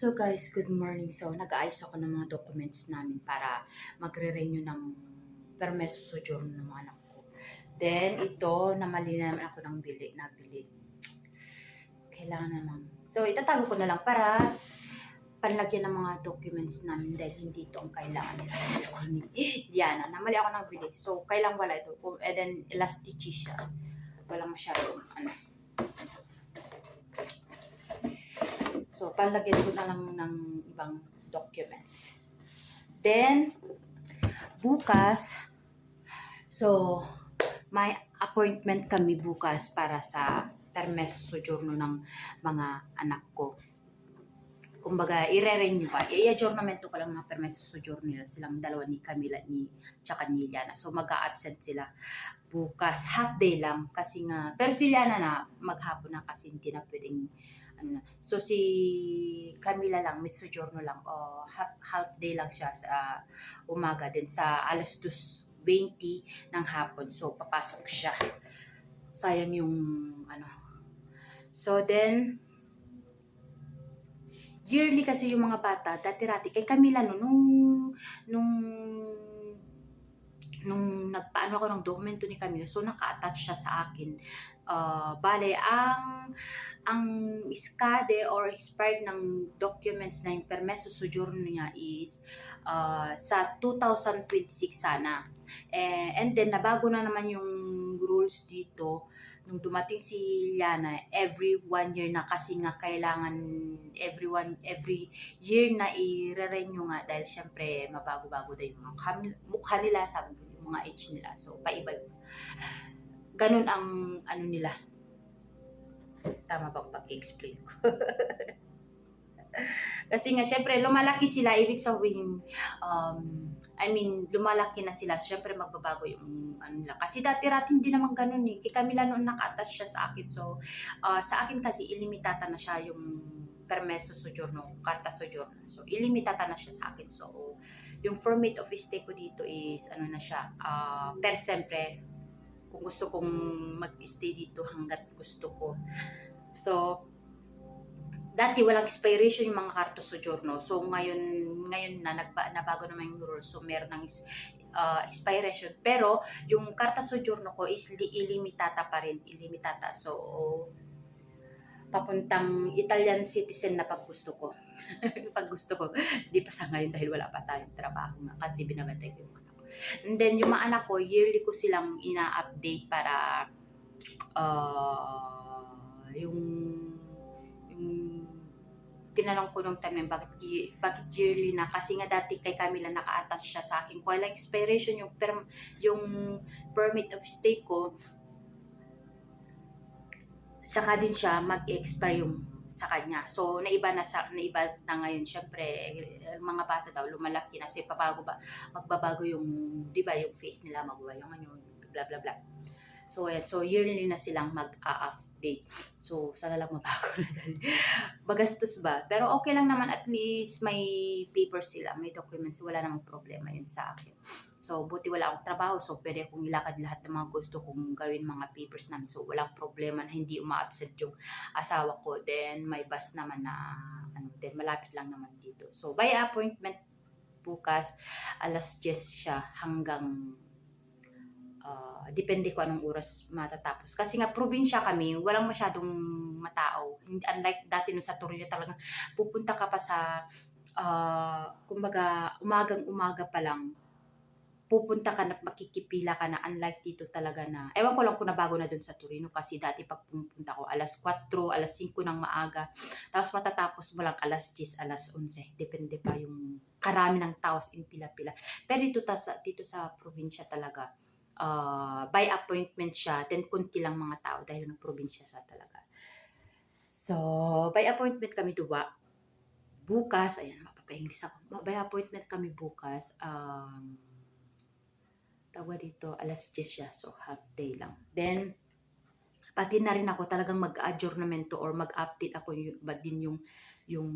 So guys, good morning. So nag-aayos ako ng mga documents namin para magre-renew ng permeso sojourn ng mga anak ko. Then ito, namali na naman ako ng bili, nabili. Kailangan naman. So itatago ko na lang para panlagyan ng mga documents namin dahil hindi ito ang kailangan nila sa school ni Diana. Namali ako ng bili. So kailang wala ito. And then elasticity siya. Walang masyadong ano. So, palagyan ko na lang ng ibang documents. Then, bukas, so, may appointment kami bukas para sa permeso sojourno ng mga anak ko. Kumbaga, ire-renew pa. I-adjournamento ko lang mga permeso sojourno nila silang dalawa ni Camila ni tsaka ni Liana. So, mag-a-absent sila bukas. Half day lang kasi nga, pero si Liana na maghapon na kasi hindi na pwedeng ano. So si Camila lang, sojourno lang, o half, half day lang siya sa umaga. Then sa alas 2.20 ng hapon, so papasok siya. Sayang yung ano. So then, yearly kasi yung mga bata, dati-rati, kay Camila no, nung, nung, nung nagpaano ako ng dokumento ni Camila, so naka-attach siya sa akin. Uh, bale, ang ang iskade or expired ng documents na yung permeso sojourno niya is uh, sa 2026 sana. Eh, and then, nabago na naman yung rules dito nung dumating si Liana, every one year na kasi nga kailangan every one, every year na i-renew nga dahil syempre mabago-bago daw yung mukha nila, sabi mga age nila. So, paiba Ganun ang ano nila, tama bang pag-explain ko? Kasi nga, syempre, lumalaki sila, ibig sabihin, um, I mean, lumalaki na sila, syempre magbabago yung ano nila. Kasi dati-rati hindi naman ganun eh. Kay Camila noon naka-attach siya sa akin. So, uh, sa akin kasi, ilimitata na siya yung permeso sojourno, karta sojourno. So, ilimitata na siya sa akin. So, yung permit of stay ko dito is, ano na siya, uh, per sempre, kung gusto kong mag-stay dito hanggat gusto ko. So, dati walang expiration yung mga karto sojourno. So, ngayon, ngayon na nagba, nabago naman yung rules. So, meron ng uh, expiration. Pero, yung karta sojourno ko is li, ilimitata pa rin. Ilimitata. So, papuntang Italian citizen na pag gusto ko. pag gusto ko. Di pa sa ngayon dahil wala pa tayong trabaho nga kasi binabantay ko yung anak ko. And then, yung mga anak ko, yearly ko silang ina-update para uh, yung yung tinanong ko nung time na bakit, bakit yearly na kasi nga dati kay Camila naka-attach siya sa akin. Kung lang expiration yung, perm, yung permit of stay ko, saka din siya mag-expire yung sa kanya. So, naiba na sa naiba na ngayon. Syempre, mga bata daw lumalaki na kasi pabago ba magbabago yung 'di ba yung face nila magbabago yung ano bla bla bla. So, ayan. So, yearly na silang mag-update. So, sana lang mabago na dahil bagastos ba. Pero okay lang naman at least may papers sila, may documents. Wala namang problema yun sa akin. So, buti wala akong trabaho. So, pwede akong ilakad lahat ng mga gusto kong gawin mga papers namin. So, walang problema na hindi uma-absent yung asawa ko. Then, may bus naman na, ano, then malapit lang naman dito. So, by appointment bukas, alas 10 siya hanggang uh, depende ko anong oras matatapos. Kasi nga, probinsya kami, walang masyadong matao. Unlike dati nung sa Torino talagang pupunta ka pa sa, uh, kumbaga, umagang-umaga pa lang, pupunta ka na, makikipila ka na, unlike dito talaga na, ewan ko lang kung nabago na dun sa Torino kasi dati pag pumunta ko, alas 4, alas 5 ng maaga, tapos matatapos mo lang alas 10, alas 11, depende pa yung karami ng taos in pila-pila. Pero dito, ta, dito sa probinsya talaga, uh, by appointment siya, then kunti lang mga tao dahil ng probinsya sa talaga. So, by appointment kami duwa. Bukas, ayan, mapapahinglis ako. By appointment kami bukas, um, tawa dito, alas 10 siya, so half day lang. Then, pati na rin ako talagang mag-adjournamento or mag-update ako yung, ba din yung, yung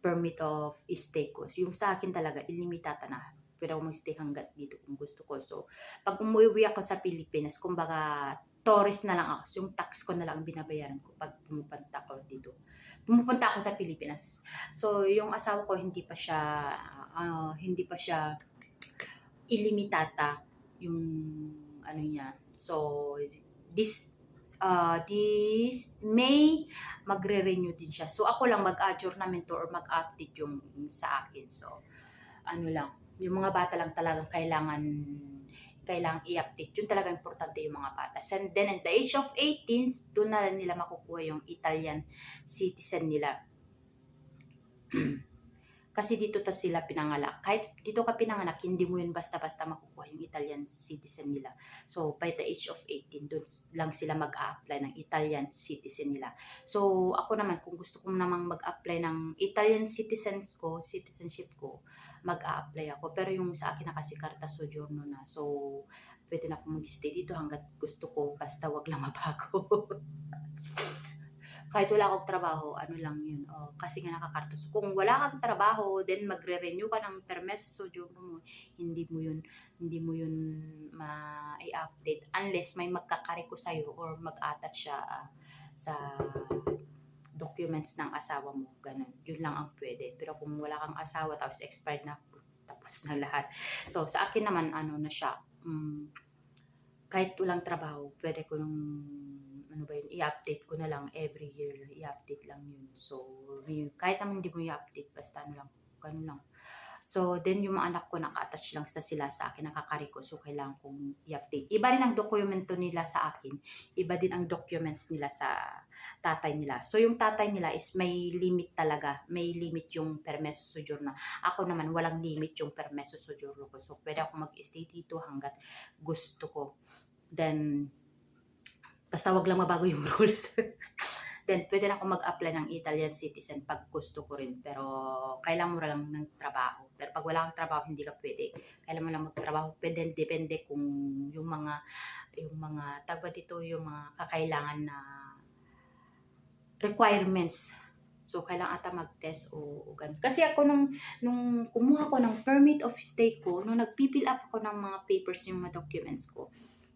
permit of stay ko. Yung sa akin talaga, ilimitata na pwede ako mag-stay hanggat dito kung gusto ko. So, pag umuwi ako sa Pilipinas, kumbaga tourist na lang ako. So, yung tax ko na lang ang binabayaran ko pag pumupunta ako dito. Pumupunta ako sa Pilipinas. So, yung asawa ko hindi pa siya ah, hindi pa siya ilimitata yung ano niya. So, this uh, this May magre-renew din siya. So, ako lang mag-adjournamento or mag-update yung, yung sa akin. So, ano lang, yung mga bata lang talagang kailangan kailangan i-update. Yun talaga importante yung mga bata. And then at the age of 18, doon na nila makukuha yung Italian citizen nila. Kasi dito ta sila pinanganak. Kahit dito ka pinanganak, hindi mo yun basta-basta makukuha yung Italian citizen nila. So, by the age of 18, doon lang sila mag-a-apply ng Italian citizen nila. So, ako naman, kung gusto ko namang mag-apply ng Italian citizens ko, citizenship ko, mag-a-apply ako. Pero yung sa akin na kasi karta sojourno na. So, pwede na akong mag-stay dito hanggat gusto ko. Basta wag lang mabago. Kahit wala akong trabaho, ano lang yun. Oh, kasi nga nakakarta. So, kung wala kang trabaho, then magre-renew ka ng permeso sojourno mo, hindi mo yun, hindi mo yun ma-update. Unless may magkakariko sa'yo or mag-attach siya ah, sa documents ng asawa mo. Ganun. Yun lang ang pwede. Pero kung wala kang asawa, tapos expired na, tapos na lahat. So, sa akin naman, ano na siya, mm, kahit walang trabaho, pwede ko nung, ano ba yun, i-update ko na lang every year. I-update lang yun. So, kahit naman hindi mo i-update, basta ano lang, ganun lang. So, then yung mga anak ko naka-attach lang sa sila sa akin, nakakariko. So, kailangan kong i-update. Iba rin ang dokumento nila sa akin. Iba din ang documents nila sa tatay nila. So, yung tatay nila is may limit talaga. May limit yung permeso sojourno. Ako naman, walang limit yung permeso sojourno ko. So, pwede ako mag-stay dito hanggat gusto ko. Then, basta wag lang mabago yung rules. Then, pwede na ako mag-apply ng Italian citizen pag gusto ko rin. Pero, kailangan mo lang ng trabaho. Pero pag wala kang trabaho, hindi ka pwede. Kailangan mo lang magtrabaho. Pwede, depende kung yung mga, yung mga, tagba dito, yung mga kakailangan na requirements. So, kailangan ata mag-test o, o ganun. Kasi ako nung, nung kumuha ko ng permit of stay ko, nung nagpipill up ako ng mga papers, yung mga documents ko,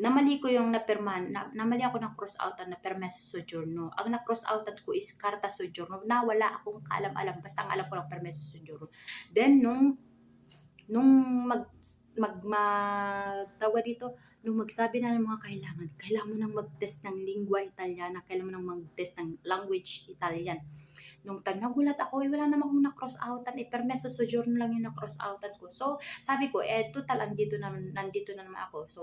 namali ko yung napirman, na, namali ako ng cross-outan na permeso sojourno. Ang na-cross-outan ko is karta sojourno na wala akong kaalam-alam. Basta ang alam ko lang permeso sojourno. Then, nung, nung mag, mag, mag, dito, nung magsabi na ng mga kailangan, kailangan mo nang mag-test ng lingua italiana, kailangan mo nang mag-test ng language Italian. Nung time nagulat ako, eh, wala naman akong na-cross-outan, eh, permeso sojourno lang yung na-cross-outan ko. So, sabi ko, eh, total, andito na, nandito na naman ako. So,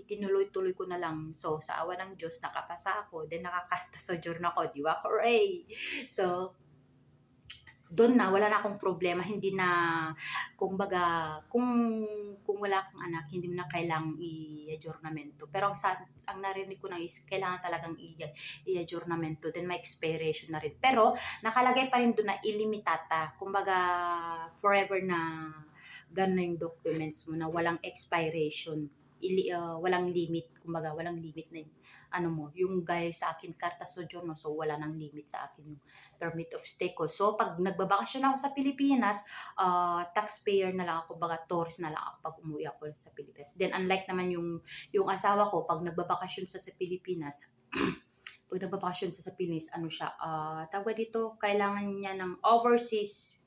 itinuloy-tuloy ko na lang. So, sa awa ng Diyos, nakapasa ako. Then, nakakarta sojourno ako. Di ba? Hooray! So, doon na, wala na akong problema. Hindi na, kumbaga, kung, kung wala kang anak, hindi mo na kailangang i-adjournamento. Pero ang, ang narinig ko na is, kailangan talagang i-adjournamento. Then, may expiration na rin. Pero, nakalagay pa rin doon na ilimitata. Kumbaga, forever na gano'n yung documents mo na walang expiration. Ili, uh, walang limit. Kumbaga, walang limit na ano mo, yung gaya sa akin, karta sojourno, so wala nang limit sa akin yung permit of stay ko. So, pag nagbabakasyon ako sa Pilipinas, uh, taxpayer na lang ako, baga tourist na lang ako pag umuwi ako sa Pilipinas. Then, unlike naman yung, yung asawa ko, pag nagbabakasyon sa sa Pilipinas, pag nagbabakasyon sa sa Pilipinas, ano siya, uh, tawag dito, kailangan niya ng overseas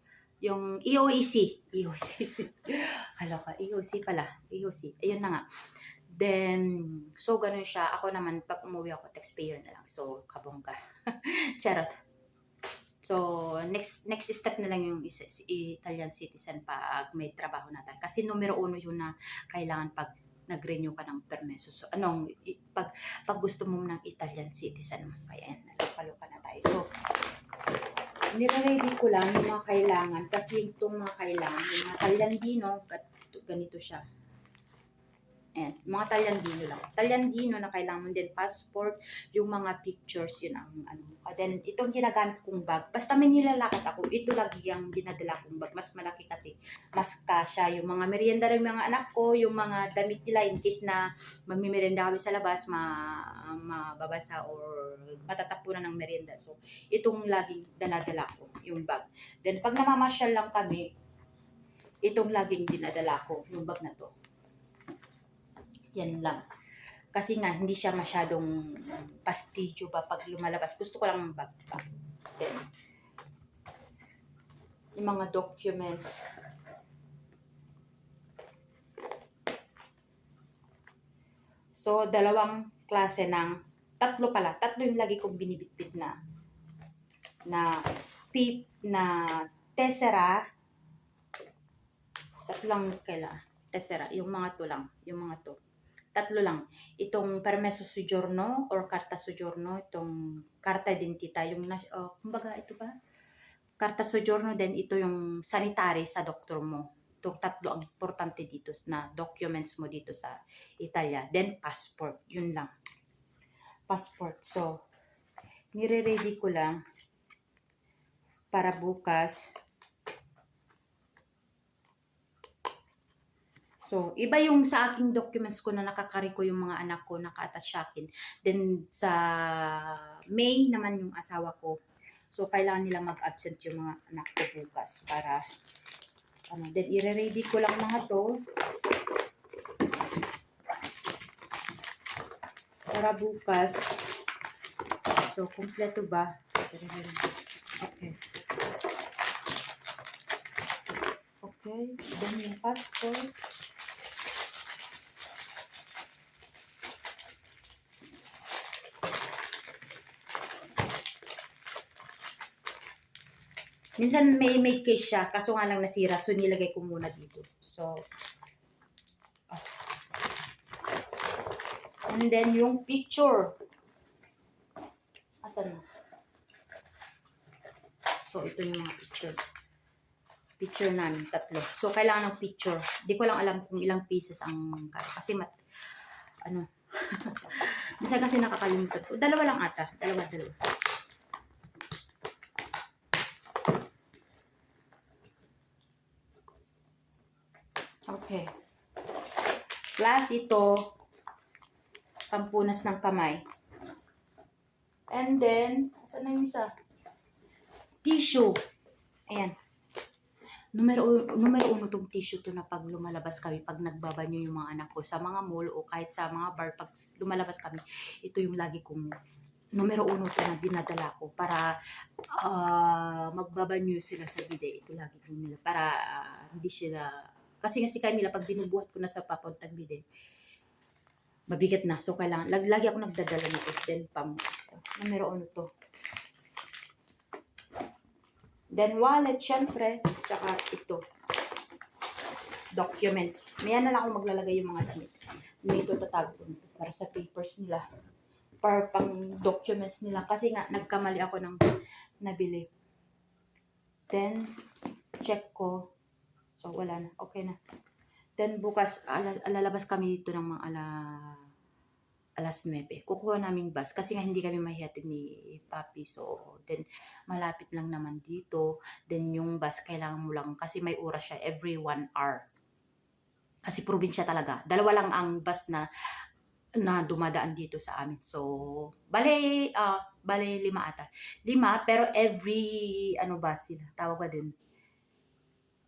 yung E EOEC. EOC. Hala ka, EOC pala. EOC. Ayun na nga. Then, so ganun siya. Ako naman, pag umuwi ako, taxpayer na lang. So, kabongga. Charot. So, next next step na lang yung Italian citizen pag may trabaho na tayo. Kasi numero uno yun na kailangan pag nag-renew ka ng permeso. So, anong, pag, pag gusto mo ng Italian citizen. Kaya, yan, lupa-lupa na tayo. So, nire-ready ko lang yung mga kailangan. Kasi itong mga kailangan, yung mga talyandino, gat- ganito siya. Ayan, mga talyandino lang. Talyandino na kailangan mo din passport, yung mga pictures, yun ang ano. And then, itong ginagamit kong bag, basta may nilalakad ako, ito lagi yung dinadala kong bag. Mas malaki kasi, mas kasya. Yung mga merienda ng mga anak ko, yung mga damit nila, in case na magmimerienda kami sa labas, ma, mababasa or matatapunan ng merienda. So, itong laging daladala ko, yung bag. Then, pag namamasyal lang kami, itong laging dinadala ko, yung bag na to. Yan lang. Kasi nga, hindi siya masyadong pastidyo ba pag lumalabas. Gusto ko lang backpack. Then, yung mga documents. So, dalawang klase ng, tatlo pala, tatlo yung lagi kong binibitbit na, na, pip, na tessera, tatlo lang kaila, tessera, yung mga to lang, yung mga to. Tatlo lang. Itong permesso soggiorno or carta soggiorno, itong carta identità, yung, oh, kumbaga ito ba? Carta soggiorno, then ito yung sanitary sa doktor mo. Itong tatlo ang importante dito na documents mo dito sa Italia. Then passport, yun lang. Passport. So, nire-ready ko lang para bukas. So, iba yung sa aking documents ko na nakakari ko yung mga anak ko naka-attach sa akin. Then, sa May naman yung asawa ko. So, kailangan nila mag-absent yung mga anak ko bukas para ano, then i-ready ko lang mga to para bukas. So, kumpleto ba? Okay. Okay. Then yung passport. Minsan may may case siya, kaso nga lang nasira, so nilagay ko muna dito. So, ah. and then yung picture. Asan na? So, ito yung mga picture. Picture namin, tatlo. So, kailangan ng picture. Di ko lang alam kung ilang pieces ang kasi mat, ano, minsan kasi nakakalimutan ko. Dalawa lang ata. Dalawa, dalawa. Okay. Plus ito, pampunas ng kamay. And then, saan na yung isa? Tissue. Ayan. Numero, numero uno tong tissue to na pag lumalabas kami, pag nagbabanyo yung mga anak ko sa mga mall o kahit sa mga bar, pag lumalabas kami, ito yung lagi kong numero uno to na dinadala ko para ah, magbabanyo sila sa bide. Ito lagi ko nila para ah, hindi sila kasi nga si Camila, pag binubuhat ko na sa papuntang bide, mabigat na. So, kailangan, lag, lagi ako nagdadala nito. Then, pam, numero ano to. Then, wallet, syempre. Tsaka ito. Documents. Maya na lang ako maglalagay yung mga damit. Dito tatago ko nito para sa papers nila. Para pang documents nila. Kasi nga, nagkamali ako ng nabili. Then, check ko. So, wala na. Okay na. Then, bukas, ala, alalabas kami dito ng mga ala, alas 9. Kukuha namin bus kasi nga hindi kami mahihatid ni Papi. So, then, malapit lang naman dito. Then, yung bus, kailangan mo lang kasi may oras siya every one hour. Kasi probinsya talaga. Dalawa lang ang bus na na dumadaan dito sa amin. So, bale, ah, bale lima ata. Lima, pero every, ano ba sila, tawag ba dun?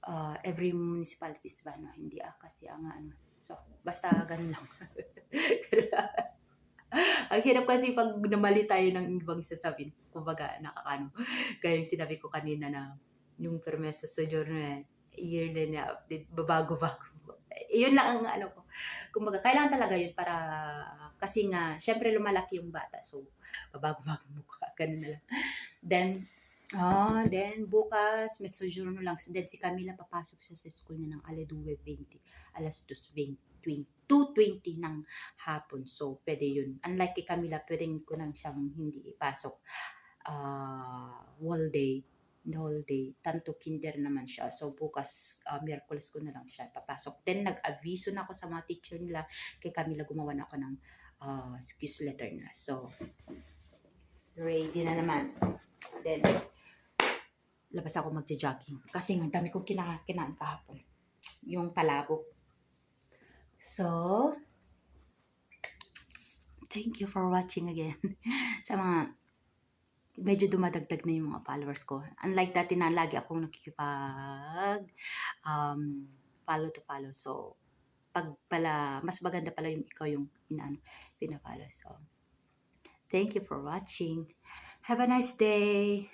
Uh, every municipalities ba no? Hindi ah kasi ang ano. So basta ganun lang. Ang hirap kasi pag namali tayo ng ibang sasabihin. Kumbaga nakakano. Kaya yung sinabi ko kanina na yung permeso sa journal yearly na update babago bago. Yun lang ang ano ko. Kumbaga kailangan talaga yun para kasi nga syempre lumalaki yung bata. So babago bago mukha ganun na lang. Then Ah, then bukas may sojourno lang. Then si Camila papasok siya sa school niya ng alas 2.20. Alas 2.20. 2.20 ng hapon. So, pwede yun. Unlike kay Camila, pwedeng ko nang siyang hindi ipasok uh, whole day. The whole day. Tanto kinder naman siya. So, bukas, uh, Miyerkules ko na lang siya papasok. Then, nag-aviso na ako sa mga teacher nila. Kay Camila, gumawa na ako ng uh, excuse letter na. So, ready na naman. Then, labas ako magja-jogging. Kasi nga, dami kong kina kahapon. Yung palabok. So, thank you for watching again. sa mga, medyo dumadagdag na yung mga followers ko. Unlike dati na lagi akong nakikipag um, follow to follow. So, pag pala, mas maganda pala yung ikaw yung inaano, pinapalo. So, thank you for watching. Have a nice day.